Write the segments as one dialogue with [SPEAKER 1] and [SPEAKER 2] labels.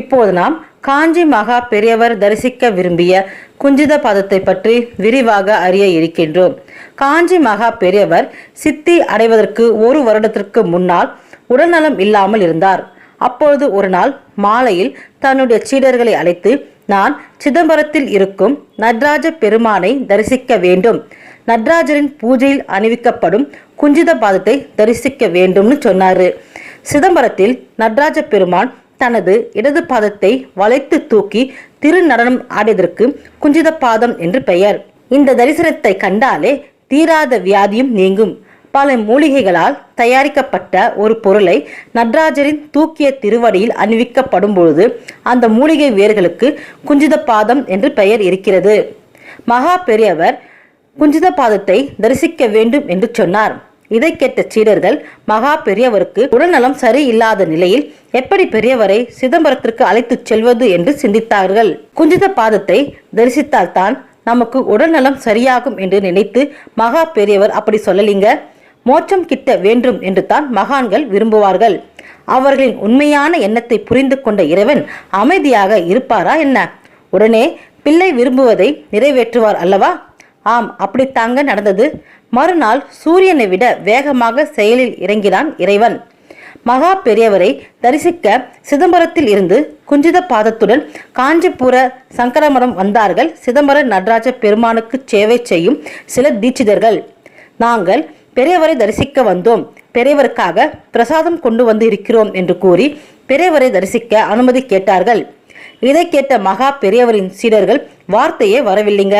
[SPEAKER 1] இப்போது நாம் காஞ்சி மகா பெரியவர் தரிசிக்க விரும்பிய குஞ்சித பதத்தை பற்றி விரிவாக அறிய இருக்கின்றோம். காஞ்சி மகா பெரியவர் சித்தி அடைவதற்கு ஒரு வருடத்திற்கு முன்னால் உடல்நலம் இல்லாமல் இருந்தார். அப்பொழுது ஒரு நாள் மாலையில் தன்னுடைய சீடர்களை அழைத்து நான் சிதம்பரத்தில் இருக்கும் நட்ராஜ பெருமானை தரிசிக்க வேண்டும். நட்ராஜரின் பூஜையில் அணிவிக்கப்படும் குஞ்சித பாதத்தை தரிசிக்க வேண்டும்னு சொன்னாரு. சிதம்பரத்தில் நட்ராஜ பெருமான் தனது இடது பாதத்தை வளைத்து தூக்கி திருநடனம் ஆடியதற்கு குஞ்சித பாதம் என்று பெயர். இந்த தரிசனத்தை கண்டாலே தீராத வியாதியும் நீங்கும். பல மூலிகைகளால் தயாரிக்கப்பட்ட ஒரு பொருளை நடராஜரின் தூக்கிய திருவடியில் அணிவிக்கப்படும் பொழுது அந்த மூலிகை வேர்களுக்கு குஞ்சித பாதம் என்று பெயர் இருக்கிறது. மகா பெரியவர் குஞ்சித பாதத்தை தரிசிக்க வேண்டும் என்று சொன்னார். இதை கேட்ட சீடர்கள் மகா பெரியவருக்கு உடல்நலம் சரியில்லாத நிலையில் எப்படி பெரியவரை சிதம்பரத்திற்கு அழைத்துச் செல்வது என்று சிந்தித்தார்கள். குஞ்சித பாதத்தை தரிசித்தால்தான் நமக்கு உடல்நலம் சரியாகும் என்று நினைத்து மகா பெரியவர் அப்படி சொல்லலிங்க. மோட்சம் கிட்ட வேண்டும் என்று தான் மகான்கள் விரும்புவார்கள். அவர்களின் உண்மையான எண்ணத்தை புரிந்து கொண்ட இறைவன் அமைதியாக இருப்பாரா என்ன? உடனே பிள்ளை விரும்புவதை நிறைவேற்றுவார் அல்லவா? ஆம் அப்படித்தாங்க நடந்தது. மறுநாள் சூரியனை விட வேகமாக செயலில் இறங்கினான் இறைவன். மகா பெரியவரை தரிசிக்க சிதம்பரத்தில் இருந்து குஞ்சித பாதத்துடன் காஞ்சிபுர சங்கரமரம் வந்தார்கள். சிதம்பர நடராஜ பெருமானுக்கு சேவை செய்யும் சில தீட்சிதர்கள். நாங்கள் பெரியவரை தரிசிக்க வந்தோம். பெரியவருக்காக பிரசாதம் கொண்டு வந்து இருக்கிறோம் என்று கூறி பெரியவரை தரிசிக்க அனுமதி கேட்டார்கள். இதை கேட்ட மகா பெரியவரின் சீடர்கள் வார்த்தையே வரவில்லைங்க.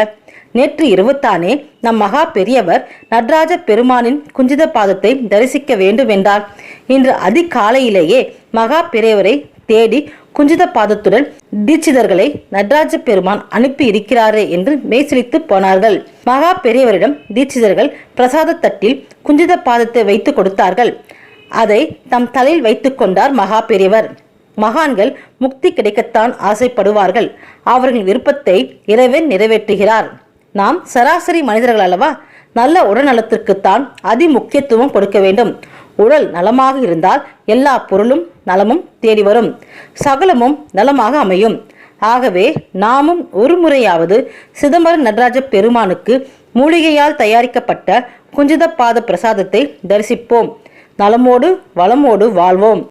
[SPEAKER 1] நேற்று இருவத்தானே நம் மகா பெரியவர் நடராஜ பெருமானின் குஞ்சித பாதத்தை தரிசிக்க வேண்டும் என்றார் இன்று அதிகாலையிலேயே மகா பெரியவரை தேடி குஞ்சித பாதத்துடன் தீட்சிதர்களை நடராஜ பெருமான் அனுப்பி இருக்கிறாரே என்று மெய்சிலித்து போனார்கள். மகா பெரியவரிடம் தீட்சிதர்கள் பிரசாத தட்டில் குஞ்சித பாதத்தை வைத்து கொடுத்தார்கள். அதை தம் தலையில் வைத்து கொண்டார் மகா பெரியவர். மகான்கள் முக்தி கிடைக்கத்தான் ஆசைப்படுவார்கள். அவர்களின் விருப்பத்தை இறைவன் நிறைவேற்றுகிறார். நாம் சராசரி மனிதர்கள் அல்லவா? நல்ல உடல்நலத்திற்குத்தான் அதி முக்கியத்துவம் கொடுக்க வேண்டும். உடல் நலமாக இருந்தால் எல்லா பொருளும் நலமும் தேடி வரும். சகலமும் நலமாக அமையும். ஆகவே நாமும் ஒரு முறையாவது சிதம்பரம் நடராஜ பெருமானுக்கு மூலிகையால் தயாரிக்கப்பட்ட குஞ்சித பாத பிரசாதத்தை தரிசிப்போம். நலமோடு வளமோடு வாழ்வோம்.